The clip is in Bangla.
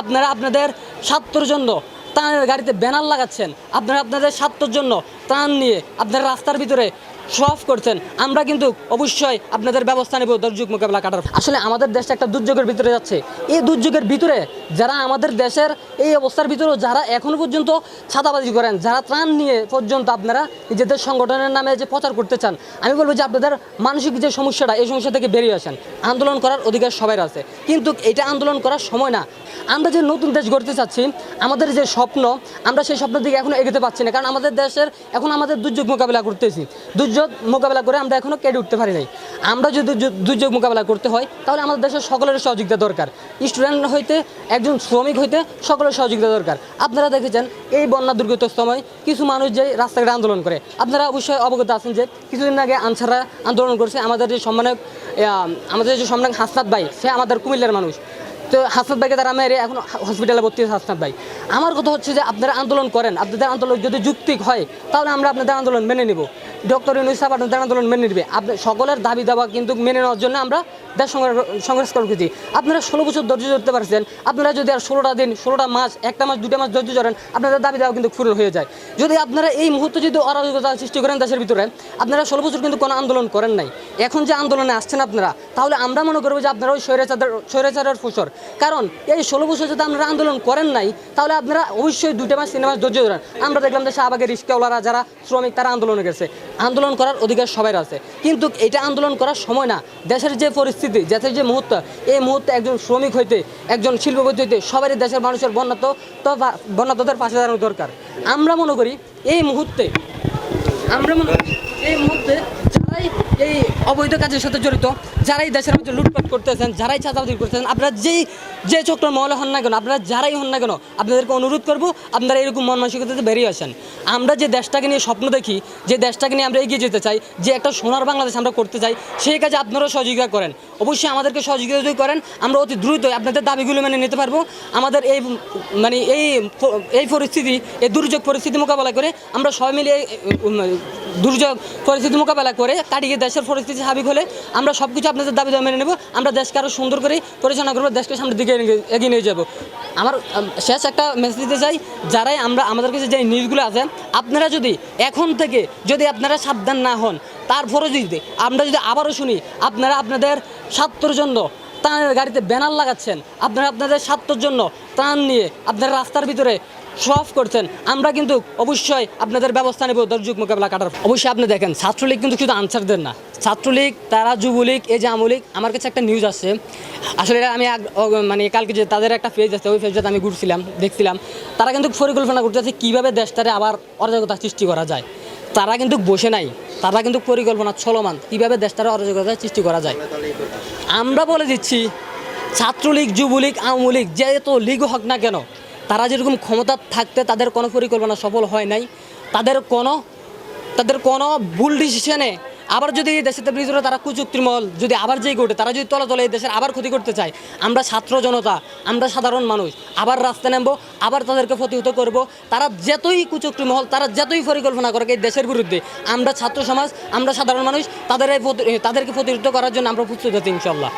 আপনারা আপনাদের স্বার্থর জন্য তাদের গাড়িতে ব্যানার লাগাচ্ছেন। আপনারা আপনাদের স্বার্থর জন্য ত্রাণ নিয়ে আপনারা রাস্তার ভিতরে অফ করছেন, আমরা কিন্তু অবশ্যই আপনাদের ব্যবস্থা নেব দুর্যোগ মোকাবেলা কাটার। আসলে আমাদের দেশটা একটা দুর্যোগের ভিতরে যাচ্ছে। এই দুর্যোগের ভিতরে যারা আমাদের দেশের এই অবস্থার ভিতরেও যারা এখনও পর্যন্ত ছাতাবাজি করেন, যারা ত্রাণ নিয়ে পর্যন্ত আপনারা নিজেদের সংগঠনের নামে যে প্রচার করতে চান, আমি বলব যে আপনাদের মানসিক যে সমস্যাটা, এই সমস্যা থেকে বেরিয়ে আসেন। আন্দোলন করার অধিকার সবাই আছে। কিন্তু এটা আন্দোলন করার সময় না। আমরা যে নতুন দেশ গড়তে চাচ্ছি, আমাদের যে স্বপ্ন, আমরা সেই স্বপ্নের দিকে এখনও এগোতে পারছি না। কারণ আমাদের দেশের এখন আমাদের দুর্যোগ মোকাবেলা করতেছি। দুর্যোগ মোকাবেলা করে আমরা এখনও কেটে উঠতে পারি নাই। আমরা যদি দুর্যোগ- মোকাবেলা করতে হয়, তাহলে আমাদের দেশের সকলের সহযোগিতা দরকার। স্টুডেন্ট হইতে, একজন শ্রমিক হইতে সকলের সহযোগিতা দরকার। আপনারা দেখেছেন, এই বন্যা দুর্গত সময় কিছু মানুষ যে রাস্তাঘাটে আন্দোলন করে। আপনারা অবশ্যই অবগত আছেন যে, কিছুদিন আগে আনসাররা আন্দোলন করছে। আমাদের যে সম্মানক আমাদের যে সম্মানক হাসনাত ভাই, সে আমাদের কুমিল্লার মানুষ। তো হাসনাত ভাইকে তারা মেরে এখন হসপিটালে ভর্তি আছে হাসনাত ভাই। আমার কথা হচ্ছে যে আপনারা আন্দোলন করেন, আপনাদের আন্দোলন যদি যুক্তিক হয়, তাহলে আমরা আপনাদের আন্দোলন মেনে নিব। ডক্টর ইউনুস সাহেব আপনাদের আন্দোলন মেনে নেবে। আপনি সকলের দাবি দাবা কিন্তু মেনে নেওয়ার জন্য আমরা দেশ সংঘর্ষ করতেছি আপনারা ষোলো বছর ধৈর্য ধরতে পারছেন, আপনারা যদি আর ষোলোটা দিন, ষোলোটা মাস, একটা মাস দুটা মাস ধৈর্য ধরেন, আপনাদের দাবি দাবা কিন্তু পূরণ হয়ে যায়। যদি আপনারা এই মুহূর্তে যদি অরাজকতা সৃষ্টি করেন দেশের ভিতরে, আপনারা ষোলো বছর কিন্তু কোনো আন্দোলন করেন নাই। এখন যে আন্দোলনে আসছেন আপনারা, তাহলে আমরা মনে করব যে আপনারা ওই স্বৈরাচারের স্বৈরাচারের ফুসর কারণ এই ষোলো বছর যদি আপনারা আন্দোলন করেন নাই, তাহলে আপনারা অবশ্যই দুটো মাস তিন মাস ধৈর্য ধরেন। আমরা দেখলাম যে শাহবাগের রিস্কাওয়ালারা যারা শ্রমিক, তারা আন্দোলনে গেছে। আন্দোলন করার অধিকার সবাই আছে। কিন্তু এটা আন্দোলন করার সময় না, দেশের যে পরিস্থিতি, দেশের যে মুহূর্ত, এই মুহূর্তে একজন শ্রমিক হইতে, একজন শিল্পপতি হইতে সবারই দেশের মানুষের বন্যাত্ম তো পা- বন্যাত্মদের পাশে দাঁড়ানো দরকার। আমরা মনে করি, এই মুহূর্তে, আমরা মনে করি, এই মুহূর্তে এই অবৈধ কাজের সাথে জড়িত, যারাই দেশের মধ্যে লুটপাট করতেছেন, যারাই চাঁদাবাদি করতেছেন, আপনারা যেই, যে চক্র মহলে হন না কেন, আপনারা যারাই হন না কেন, আপনাদেরকে অনুরোধ করব, আপনারা এরকম মন মানসিকতাতে বেরিয়ে আসেন। আমরা যে দেশটাকে নিয়ে স্বপ্ন দেখি, যে দেশটাকে নিয়ে আমরা এগিয়ে যেতে চাই, যে একটা সোনার বাংলাদেশ আমরা করতে চাই, সেই কাজে আপনারাও সহযোগিতা করেন। অবশ্যই আমাদেরকে সহযোগিতা যদি করেন, আমরা অতি দ্রুত আপনাদের দাবিগুলো মেনে নিতে পারব। আমাদের এই মানে এই এই পরিস্থিতি, এই দুর্যোগ পরিস্থিতি মোকাবেলা করে আমরা সবাই মিলে দুর্যোগ পরিস্থিতি মোকাবেলা করে কাটিয়ে দেশের পরিস্থিতি স্বাভাবিক হলে আমরা সব কিছু আপনাদের দাবি দাবি মেনে নেব। আমরা দেশকে আরও সুন্দর করে পরিচালনা করব, দেশকে সামনের দিকে এগিয়ে- নিয়ে যাব। আমার শেষ একটা মেসেজ দিতে চাই, যারাই আমরা, আমাদের কাছে যে নিউজগুলো আছে, আপনারা যদি এখন থেকে যদি আপনারা সাবধান না হন তারপরে যদি আমরা যদি আবারও শুনি, আপনারা আপনাদের স্বার্থের জন্য ত্রাণের গাড়িতে ব্যানার লাগাচ্ছেন। আপনারা আপনাদের স্বার্থের জন্য ত্রাণ নিয়ে আপনারা রাস্তার ভিতরে অফ করছেন। আমরা কিন্তু অবশ্যই আপনাদের ব্যবস্থা নেব দুর্যোগ মোকাবেলা কাটার। অবশ্যই আপনি দেখেন, ছাত্রলীগ কিন্তু শুধু আনসার দেন না। ছাত্রলীগ, তারা যুবলীগ, এই যে আমলীগ, আমার কাছে একটা নিউজ আছে। আসলে আমি মানে কালকে যে তাদের একটা পেজ আছে, ওই পেজটাতে আমি ঘুরছিলাম, দেখছিলাম। তারা কিন্তু পরিকল্পনা করতেছে কীভাবে দেশটারে আবার অরাজকতা সৃষ্টি করা যায়। তারা কিন্তু বসে নাই। তারা কিন্তু পরিকল্পনা চলমান। কীভাবে দেশটার অরাজকতা সৃষ্টি করা যায়? আমরা বলে দিচ্ছি, ছাত্রলীগ, যুবলীগ আওয়ামী লীগ যে তো লীগ হোক না কেন, তারা যেরকম ক্ষমতা থাকতে তাদের কোনো পরিকল্পনা সফল হয় নাই। তাদের কোনো তাদের কোনো ভুল ডিসিশনে আবার যদি দেশের ভিতরে তারা কুচুক্তিমল যদি আবার যেই ঘটে তারা যদি তলা তলে এই দেশের আবার ক্ষতি করতে চায়, আমরা ছাত্র জনতা, আমরা সাধারণ মানুষ, আবার রাস্তা নামবো, আবার তাদেরকে প্রতিহত করব, তারা যতই কুচুক্তিমহল, তারা যতই পরিকল্পনা করে এই দেশের বিরুদ্ধে, আমরা ছাত্র সমাজ, আমরা সাধারণ মানুষ, তাদের তাদেরকে প্রতিহত করার জন্য আমরা প্রস্তুত আছি ইনশাল্লাহ